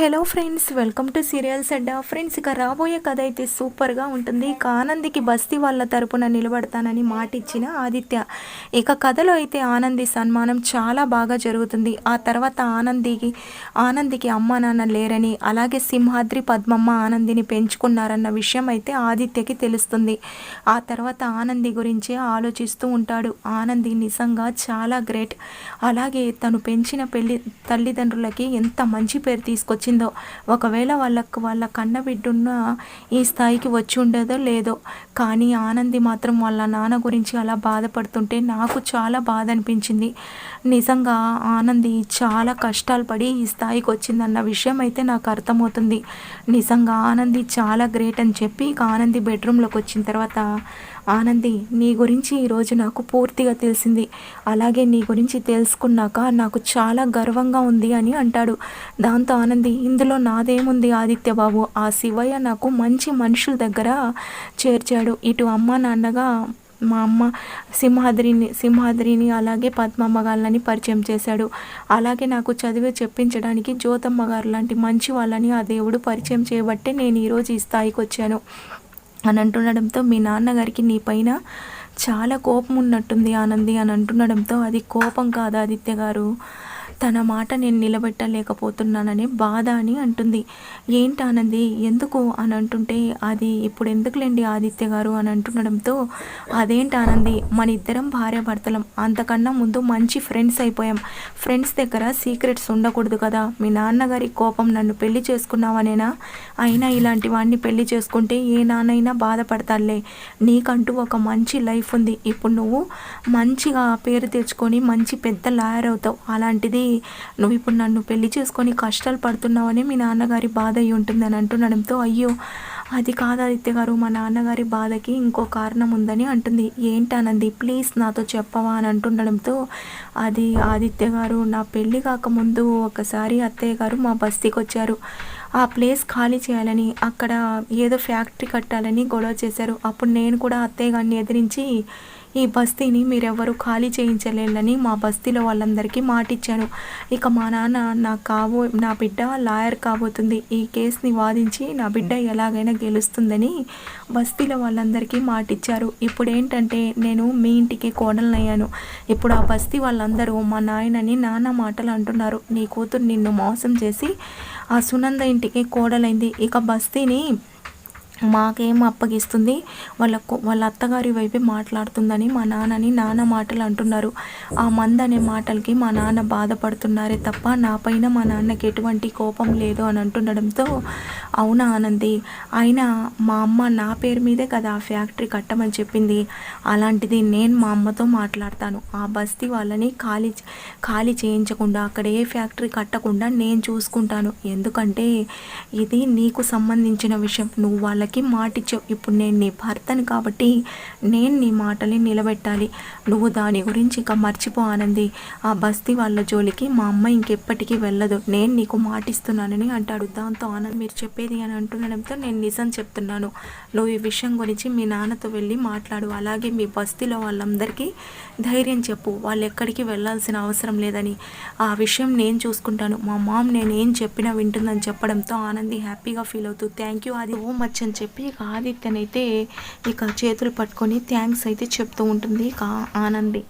Hello friends welcome to serials Adda friends ఇక రాబోయే కథ అయితే సూపర్గా ఉంటుంది. ఇక ఆనందికి బస్తీ వాళ్ళ తరపున నిలబడతానని మాట ఇచ్చిన ఆదిత్య. ఇక కథలో అయితే ఆనంది సన్మానం చాలా బాగా జరుగుతుంది. ఆ తర్వాత ఆనందికి ఆనందికి అమ్మ నాన్న లేరని అలాగే సింహాద్రి పద్మమ్మ ఆనందిని పెంచుకున్నారన్న విషయం అయితే ఆదిత్యకి తెలుస్తుంది. ఆ తర్వాత ఆనంది గురించే ఆలోచిస్తూ ఉంటాడు. ఆనంది నిజంగా చాలా గ్రేట్. అలాగే తను పెంచిన పెళ్ళి తల్లిదండ్రులకి ఎంత మంచి పేరు తీసుకొచ్చి వచ్చిందో? ఒకవేళ వాళ్ళకు వాళ్ళ కన్న బిడ్డున్న ఈ స్థాయికి వచ్చి ఉండేదో లేదో. కానీ ఆనంది మాత్రం వాళ్ళ నాన్న గురించి అలా బాధపడుతుంటే నాకు చాలా బాధ అనిపించింది. నిజంగా ఆనంది చాలా కష్టాలు పడి ఈ స్థాయికి వచ్చిందన్న విషయం అయితే నాకు అర్థమవుతుంది. నిజంగా ఆనంది చాలా గ్రేట్ అని చెప్పి ఇక ఆనంది బెడ్రూమ్లోకి వచ్చిన తర్వాత ఆనంది నీ గురించి ఈరోజు నాకు పూర్తిగా తెలిసింది. అలాగే నీ గురించి తెలుసుకున్నాక నాకు చాలా గర్వంగా ఉంది అని అంటాడు. దాంతో ఆనంది ఇందులో నాదేముంది ఆదిత్య బాబు ఆ శివయ్య నాకు మంచి మనుషుల దగ్గర చేర్చాడు. ఇటు అమ్మ నాన్నగా మా అమ్మ సింహాద్రిని సింహాద్రిని అలాగే పద్మమ్మ గారులని పరిచయం చేశాడు. అలాగే నాకు చదివి చెప్పించడానికి జ్యోతమ్మ గారు లాంటి మంచి వాళ్ళని ఆ దేవుడు పరిచయం చేయబట్టే నేను ఈరోజు ఈ స్థాయికి వచ్చాను. అని అంటుండడంతో మీ నాన్నగారికి నీ పైన చాలా కోపం ఉన్నట్టుంది ఆనంది అని అంటుండడంతో అది కోపం కాదు ఆదిత్య గారు? తన మాట నేను నిలబెట్టలేకపోతున్నాననే బాధ అని అంటుంది. ఏంటి ఆనంది ఎందుకు అని అంటుంటే అది ఇప్పుడు ఎందుకులేండి ఆదిత్య గారు అని అంటుండడంతో అదేంటి ఆనంది మన ఇద్దరం భార్యాభర్తలం. అంతకన్నా ముందు మంచి ఫ్రెండ్స్ అయిపోయాం. ఫ్రెండ్స్ దగ్గర సీక్రెట్స్ ఉండకూడదు కదా. మీ నాన్నగారి కోపం నన్ను పెళ్ళి చేసుకున్నావనేనా? అయినా ఇలాంటి వాడిని పెళ్ళి చేసుకుంటే ఏ నాన్నైనా బాధపడతాలే నీకంటూ ఒక మంచి లైఫ్ ఉంది. ఇప్పుడు నువ్వు మంచిగా పేరు తెచ్చుకొని మంచి పెద్ద లాయర్ అవుతావు. అలాంటిది నువ్వు ఇప్పుడు నన్ను పెళ్ళి చేసుకొని కష్టాలు పడుతున్నావని మీ నాన్నగారి బాధ అయి ఉంటుందని అంటుండడంతో అయ్యో అది కాదు ఆదిత్య గారు మా నాన్నగారి బాధకి ఇంకో కారణం ఉందని అంటుంది. ఏంటనంది ప్లీజ్ నాతో చెప్పవా అని అంటుండడంతో అది ఆదిత్య గారు నా పెళ్ళి కాకముందు ఒకసారి అత్తయ్య గారు మా బస్తీకి వచ్చారు ఆ ప్లేస్ ఖాళీ చేయాలని అక్కడ ఏదో ఫ్యాక్టరీ కట్టాలని గొడవ చేశారు. అప్పుడు నేను కూడా అత్తయ్య గారిని ఎదిరించి ఈ బస్తీని మీరెవ్వరూ ఖాళీ చేయించలేదని మా బస్తీలో వాళ్ళందరికీ మాటిచ్చాను ఇక మా నాన్న నా కాబో నా బిడ్డ లాయర్ కాబోతుంది. ఈ కేసుని వాదించి నా బిడ్డ ఎలాగైనా గెలుస్తుందని బస్తీలో వాళ్ళందరికీ మాటిచ్చారు. ఇప్పుడు ఏంటంటే నేను మీ ఇంటికి కోడలనయ్యాను. ఇప్పుడు ఆ బస్తీ వాళ్ళందరూ మా నాయనని నాన్న మాటలు అంటున్నారు. నీ కూతురు నిన్ను మోసం చేసి ఆ సునంద ఇంటికి కోడలైంది. ఇక బస్తీని మాకేం అప్పగిస్తుంది? వాళ్ళ వాళ్ళ అత్తగారి వైపే మాట్లాడుతుందని మా నాన్నని నాన్న మాటలు అంటున్నారు. ఆ మంద అనే మాటలకి మా నాన్న బాధపడుతున్నారే తప్ప నా పైన మా నాన్నకి ఎటువంటి కోపం లేదు అని అంటుండడంతో అవునా ఆనంది? అయినా మా అమ్మ నా పేరు మీదే కదా ఆ ఫ్యాక్టరీ కట్టమని చెప్పింది. అలాంటిది నేను మా అమ్మతో మాట్లాడతాను. ఆ బస్తీ వాళ్ళని ఖాళీ ఖాళీ చేయించకుండా అక్కడ ఏ ఫ్యాక్టరీ కట్టకుండా నేను చూసుకుంటాను. ఎందుకంటే ఇది నీకు సంబంధించిన విషయం. నువ్వు వాళ్ళకి వాళ్ళకి మాటిచ్చావు. ఇప్పుడు నేను నీ భర్తను కాబట్టి నేను నీ మాటని నిలబెట్టాలి. నువ్వు దాని గురించి ఇంకా మర్చిపో ఆనంది. ఆ బస్తీ వాళ్ళ జోలికి మా అమ్మ ఇంకెప్పటికీ వెళ్ళదు. నేను నీకు మాటిస్తున్నానని అంటాడు. దాంతో ఆనంద్ మీరు చెప్పేది అని అంటుండడంతో నేను నిజం చెప్తున్నాను. నువ్వు ఈ విషయం గురించి మీ నాన్నతో వెళ్ళి మాట్లాడు. అలాగే మీ బస్తీలో వాళ్ళందరికీ ధైర్యం చెప్పు. వాళ్ళు ఎక్కడికి వెళ్ళాల్సిన అవసరం లేదని. ఆ విషయం నేను చూసుకుంటాను. మా మామ్ నేను ఏం చెప్పినా వింటుందని చెప్పడంతో ఆనంది హ్యాపీగా ఫీల్ అవుతూ థ్యాంక్ యూ అది ఓ మచ్ అని చెప్పి ఇక ఆదిత్యనైతే ఇక చేతులు పట్టుకొని థ్యాంక్స్ అయితే చెప్తూ ఉంటుంది. ఇక ఆనంది.